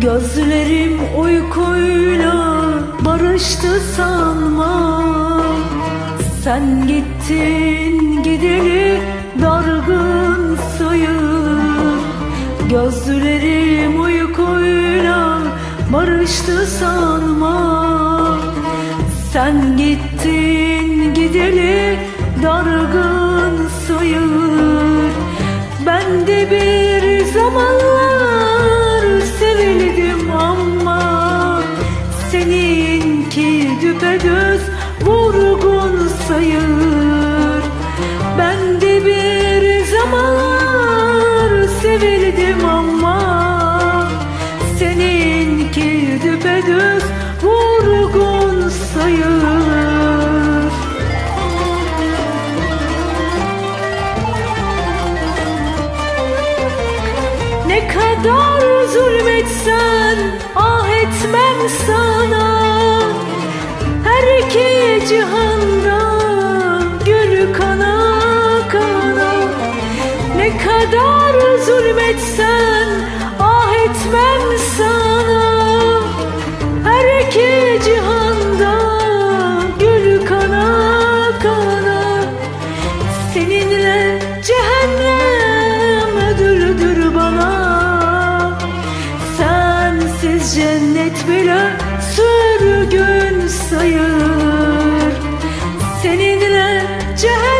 Gözlerim uykuyla barıştı sanma. Sen gittin gideli dargın sayır Gözlerim uykuyla barıştı sanma. Sen gittin gideli dargın sayır Ben de bir zamanlar etmem sana. Her iki cihanda gül kana kana. Ne kadar zulmetsen sayır Seninle cehennem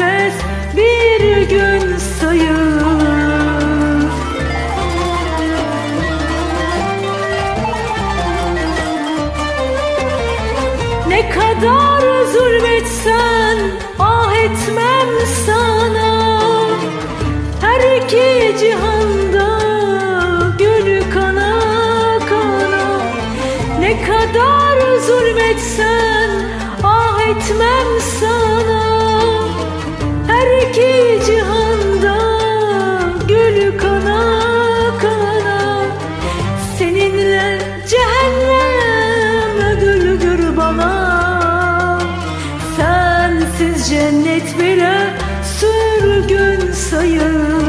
nefes bir gün sayılır. Ne kadar zulmetsen ah etmem sana. Her iki cihanda gönül kana kana. Ne kadar zulmetsen ah etmem sana. Yeter ki cihanda gülü kana kana. Seninle cehennem ödülüdür Sensiz cennet bile sürgün sayılır.